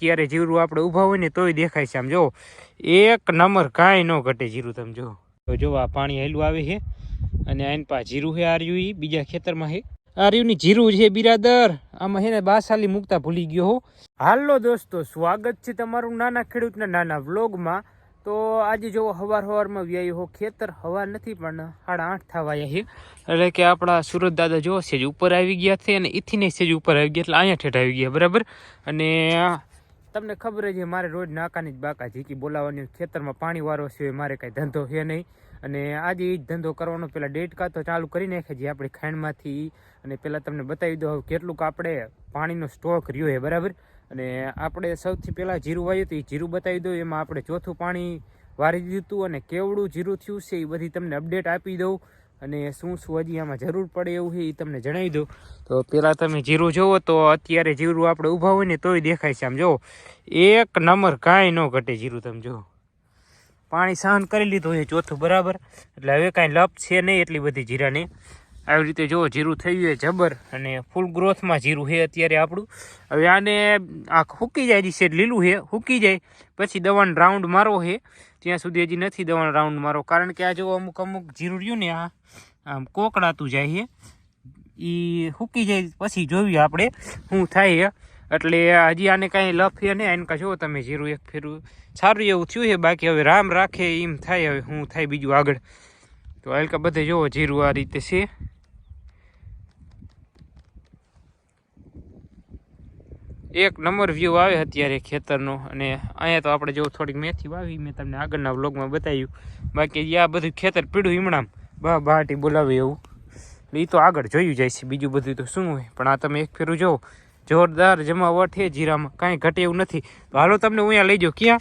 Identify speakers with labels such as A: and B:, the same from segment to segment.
A: અત્યારે જીરું આપણે ઊભા હોય ને તોય દેખાય છે આમ જો. એક નંબર કાંઈ ન ઘટે જીરું તમે જો. જો આ પાણી હેલું આવે છે. અને આઈન પા જીરું છે આર્યું એ બીજા ખેતરમાં છે. આર્યુની જીરું છે બિરાદર. આમાં છે ને બાસાલી મૂકતા ભૂલી ગયો હો. હાલો દોસ્તો, સ્વાગત છે તમારું નાના ખેડૂતના નાના વ્લોગમાં. તો આજે જો હવાર હવારમાં વ્યાયો હો, ખેતર હવાર નથી, પણ સાડા આઠ થવાયા છે. એટલે કે આપણા સુરત દાદા જો સેજ ઉપર આવી ગયા છે અને ઈથી ને સેજ ઉપર આવી ગયા એટલે અહીંયા ઠેઠ આવી ગયા, બરાબર? અને તમને ખબર છે, મારે રોજ નાકાની જ બાકા ઝીકી બોલાવવાની, ખેતરમાં પાણી વારો છે, મારે કાંઈ ધંધો છે નહીં. અને આજે એ જ ધંધો કરવાનો, પેલા ડેટકા તો ચાલુ કરી નાખે જે આપણી ખાંડમાંથી અને પહેલાં તમને બતાવી દો કેટલુંક આપણે પાણીનો સ્ટોક રહ્યો છે, બરાબર? અને આપણે સૌથી પહેલાં જીરું વાવ્યું હતું એ જીરું બતાવી દઉં, એમાં આપણે ચોથું પાણી વારી દીધું અને કેવડું જીરું થયું છે એ બધી તમને અપડેટ આપી દઉં. અને શું શું હજી આમાં જરૂર પડે એવું છે એ તમને જણાવી દઉં. તો પહેલાં તમે જીરું જુઓ તો અત્યારે જીરું આપણે ઊભા હોય ને તોય દેખાય છે આમ જુઓ. એક નંબર કાંઈ ન ઘટે જીરું તમે જુઓ. પાણી સહન કરી લીધું છે ચોથું બરાબર. એટલે હવે કાંઈ લપ છે નહીં એટલી બધી જીરાની. આવી રીતે જો જીરું થયું છે જબર અને ફૂલ ગ્રોથમાં જીરું છે અત્યારે આપણું. હવે આને આ હૂકી જાય છે લીલું છે, હૂકી જાય. પછી દવાનો રાઉન્ડ મારો છે. ત્યાં સુધી હજી નથી દવાનો રાઉન્ડ મારો. કારણ કે આ જો અમુક અમુક જીરું રહ્યું ને આ, આમ કોકડાતું જાય છે. એ હૂકી જાય પછી જોયું આપણે શું થાય એટલે હજી આને કાંઈ લફ ને એને કાં જો તમે જીરું એક ફેરું સારું એવું થયું છે. બાકી હવે રામ રાખે, એમ થાય. હવે શું થાય બીજું આગળ. તો હલકા બધે જોવો જીરું આ રીતે છે. એક નંબર વ્યૂ આવે અત્યારે ખેતરનો અને અહીંયા તો આપણે જો થોડીક મેથી વાવી, મેં તમને આગળના વ્લોગમાં બતાવ્યું. બાકી આ બધું ખેતર પીડું હિમણામ બા બહાટી બોલાવે એવું. એ તો આગળ જોયું જાય છે બીજું બધું તો શું હોય. પણ આ તમે એક ફેરું જોવો. જોરદાર જમાવટ છે જીરામાં. કાંઈ ઘટે એવું નથી. તો હાલો તમને અહીંયા લઈ જાઉં. ક્યાં?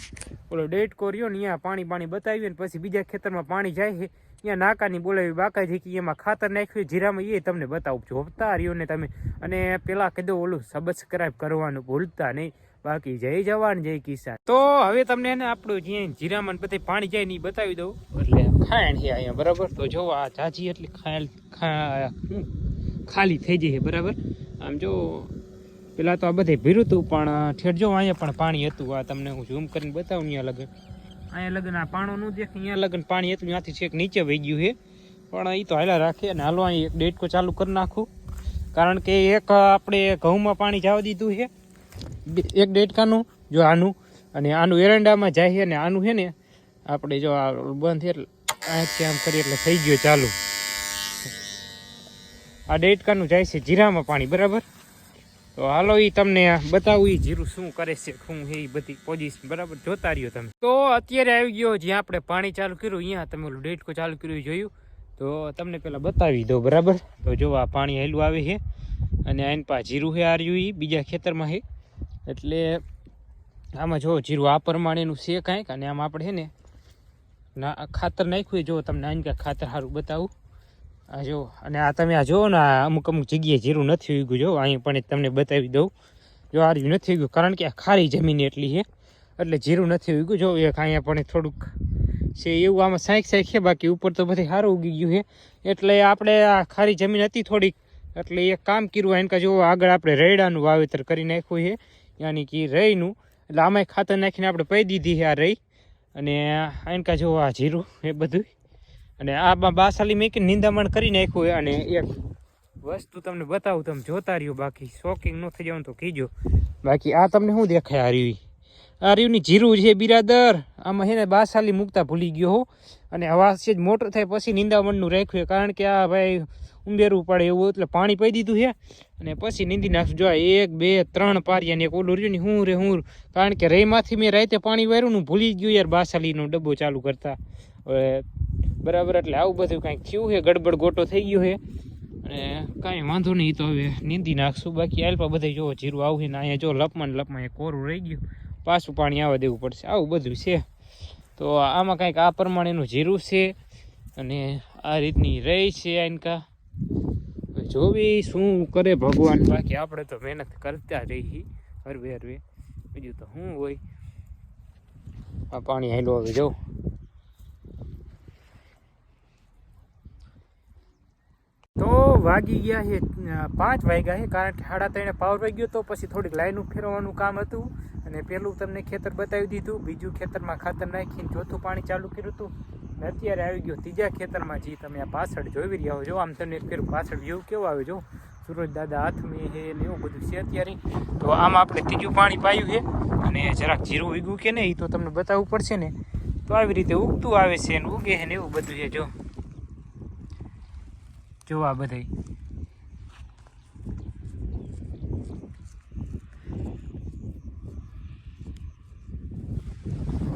A: ઓલો ડેટ કોર્યો ને, અહીંયા પાણી પાણી બતાવ્યું ને પછી બીજા ખેતરમાં પાણી જાય છે. અહીંયા નાકાની બોલાવી બાકાજી કે એમાં ખાતર નાખ્યું, જીરામાં એ તમને બતાવું જોતા રહ્યો ને તમે. અને પેલા કીધું ઓલું સબસ્ક્રાઇબ કરવાનું ભૂલતા નહીં. બાકી જય જવાન, જય કિસાન. તો હવે તમને એને આપણું જે જીરામાં ને બધે પાણી જાય ને બતાવી દઉં. એટલે ખાયણ છે અહીંયા, બરાબર? તો જો આ જાજી એટલી ખાયલ ખાલી થઈ જાય બરાબર? આમ જો, પેલા તો આ બધે ભીરું હતું પણ ઠેઠ જો અહીંયા પણ પાણી હતું. આ તમને હું ઝૂમ કરીને બતાવું અહીંયા લગન. અહીંયા લગન આ પાણો નું દેખ અહીંયા લગ્ન પાણી હતું ત્યાંથી છેક નીચે વહી છે. પણ એ તો હાલા રાખે અને હાલો અહીં એક ડેટકો ચાલુ કરી નાખું. કારણ કે એક આપણે ઘઉંમાં પાણી જવા દીધું છે. એક ડેટકાનું, જો આનું. અને આનું એરંડામાં જાય છે અને આનું છે ને, આપણે જો આ બંધ એટલે અહીંથી આમ કરીએ એટલે થઈ ગયો ચાલુ. આ ડેટકાનું જાય છે જીરામાં પાણી, બરાબર? તો હાલો એ તમને બતાવું એ જીરું શું કરે છે, શું એ બધી પોઝિશન બરાબર? જોતા રહ્યો તમે. તો અત્યારે આવી ગયો જ્યાં આપણે પાણી ચાલુ કર્યું, અહીંયા તમે ઓલું ડેટકો ચાલુ કર્યું જોયું. તો તમને પેલા બતાવી દો બરાબર? તો જો આ પાણી હેલું આવે છે. અને આઈન પા જીરું છે આર્યું એ બીજા ખેતરમાં છે એટલે આમાં જો જીરું આ પ્રમાણેનું છે કાંઈક, અને આમાં આપણે છે ને ના, ખાતર નાખ્યું જો તમને આઈને કાંઈક ખાતર સારું બતાવું. આ જો, અને આ તમે આ જુઓ ને અમુક અમુક જગ્યાએ જીરું નથી ઉગ્યું. જો, અહીં પણ તમને બતાવી દઉં. જો, આ રહ્યું નથી ઉગ્યું, કારણ કે આ ખારી જમીન એટલી છે, એટલે જીરું નથી ઉગ્યું. જો, એક અહીંયા પણ થોડુંક છે એવું, આમાં સાંક સાંક છે, બાકી ઉપર તો બધી સારું ઉગી ગયું છે. એટલે આપણે આ ખારી જમીન હતી થોડીક, એટલે એક કામ કર્યું, એને કાં જો, આગળ આપણે રેડાનું વાવેતર કરી નાખ્યું છે, યાની કે રઈનું. એટલે આમાં ખાતર નાખીને આપણે પઈ દીધી છે આ રઈ. અને એને કા જો, આ જીરું એ બધું અને આ બાસાલી મેં નિંદામણ કરી નાખ્યું અને એક વસ્તુ તમને બતાવું, તમે જોતા રહ્યો, બાકી શોકિંગ ન થઈ જવાનું તો કીજો. બાકી આ તમને શું દેખાય, આ રહ્યું આ રીવની જીરું છે બિરાદર. આમાં છે ને બાસાલી મૂકતા ભૂલી ગયો હો. અને હવા છે જ મોટર થાય પછી નિંદામણનું રાખ્યું કારણ કે આ ભાઈ ઉંબેરું પડે એવું એટલે પાણી પી દીધું છે. અને પછી નીંદી નાખશું. જો એક, બે, ત્રણ પારિયા ને એક ઓલું રહ્યું ને હું રે, હું કારણ કે રેમાંથી મેં રાતે પાણી વાર્યું ને ભૂલી ગયું યાર બાસાલીનો ડબ્બો ચાલુ કરતા. હવે બરાબર, એટલે આવું બધું કાંઈક થયું છે, ગડબડ ગોટો થઈ ગયો છે. અને કાંઈ વાંધો નહીં, તો હવે નીંદી નાખશું. બાકી આલપા બધે જો જીરું આવું છે ને અહીંયા જો લપમાં લપમાં એ કોરું રહી ગયું. પાછું પાણી આવવા દેવું પડશે. આવું બધું છે. તો આમાં કાંઈક આ પ્રમાણેનું જીરું છે અને આ રીતની રહી છે આનકા જોવી શું કરે ભગવાન. બાકી આપણે તો મહેનત કરતા રહી હરવે હરવે. બીજું તો શું હોય? આ પાણી હાલો હવે જો તો વાગી ગયા છે પાંચ વાગ્યા છે, કારણ કે સાડા ત્રણે પાવર વાગ્યો તો પછી થોડીક લાઈનું ફેરવવાનું કામ હતું. અને પહેલું તમને ખેતર બતાવી દીધું, બીજું ખેતરમાં ખાતર નાખીને ચોથું પાણી ચાલુ કર્યું હતું. ને અત્યારે આવી ગયો ત્રીજા ખેતરમાં, જે તમે આ પાછળ જોઈ રહ્યા છો આમ તમને ફેર પાછળ વ્યૂ કેવો આવે, જો. સુરજ દાદા હાથમાં છે ને એવું બધું છે અત્યારે. તો આમાં આપણે ત્રીજું પાણી પાયું છે, અને જરાક જીરું ઉગ્યું કે નહીં, એ તો તમને બતાવવું પડશે ને. તો આવી રીતે ઉગતું આવે છે ને ઉગે છે ને એવું બધું છે, જો. જો આ બધાય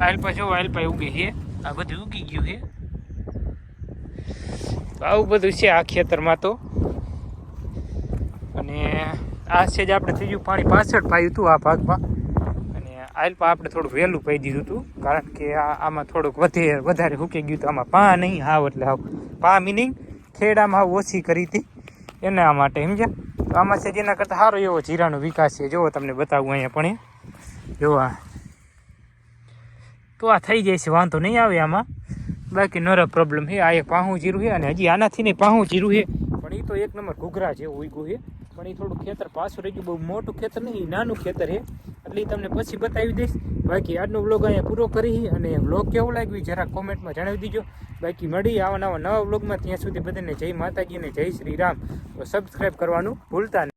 A: આલપા જો આલપા ઉગે છે. આ બધું ઉગી ગયું છે. આવું બધું છે આ ખેતરમાં તો. અને આ છે જ આપણે ત્રીજું પાણી પાછળ પાયું હતું આ ભાગમાં. અને આયલપા આપણે થોડું વહેલું પાઈ દીધું હતું, કારણ કે આમાં થોડુંક વધે વધારે સૂકી ગયું હતું આમાં પા નહીં હાવ એટલે હાવ. પા મિનિંગ ખેડામાં ઓછી કરી હતી. એના માટે સમજ્યા? તો આમાં છે જેના કરતાં સારો એવો જીરાનો વિકાસ છે. જુઓ તમને બતાવું અહીંયા પણ જોવા તો આ થઈ જાય છે, વાંધો નહીં આવે આમાં. બાકી નરો પ્રોબ્લેમ છે આ એક પાહું જીરું છે અને હજી આનાથી નહીં, પાહું જીરું છે પણ એ તો એક નંબર ઘૂઘરા જેવું ઉગ્યું છે પણ એ થોડું ખેતર પાછું રહી ગયું. બહુ મોટું ખેતર નહીં નાનું ખેતર છે. એટલે એ તમને પછી બતાવી દઈશ. બાકી આજનો વ્લોગ અહીંયા પૂરો કરી અને વ્લોગ કેવું લાગ્યું જરા કોમેન્ટમાં જણાવી દીજો. બાકી મળી આવા નવા નવા વ્લોગમાં. ત્યાં સુધી બધાને જય માતાજી અને જય શ્રી રામ. તો સબસ્ક્રાઈબ કરવાનું ભૂલતા નહીં